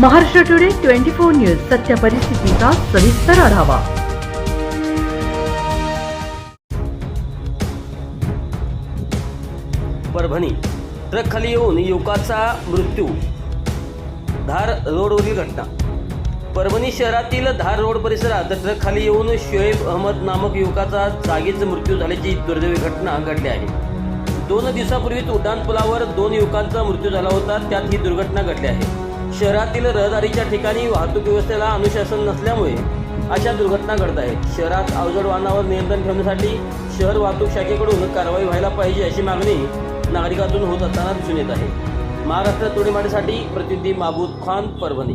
Maharashtra today twenty four news सत्य परिस्थितीचा सविस्तर आढावा. परभणी ट्रक खाली येऊन युवकाचा मृत्यू. धार रोडवरील घटना. परभणी शहरातील धार रोड परिसरात ट्रक खाली येऊन शोएब अहमद नामक युवकाचा जागीच मृत्यू झाल्याची दुर्दैवी घटना घडली आहे. दोन दिवसापूर्वीच उड्डाणपुलावर दोन युवकांचा मृत्यू झाला होता त्यात ही दुर्घटना घडली आहे. शहरातील रहदारीच्या ठिकाणी वाहतूक व्यवस्थेला अनुशासन नसल्यामुळे अशा दुर्घटना घडत आहेत. शहरात अवजड वाहनावर नियंत्रण ठेवण्यासाठी शहर वाहतूक शाखेकडून कारवाई व्हायला पाहिजे अशी मागणी नागरिकातून होत असताना दिसून येत आहे. महाराष्ट्र तोडीमाडीसाठी प्रतिनिधी माबूद खान परभणी.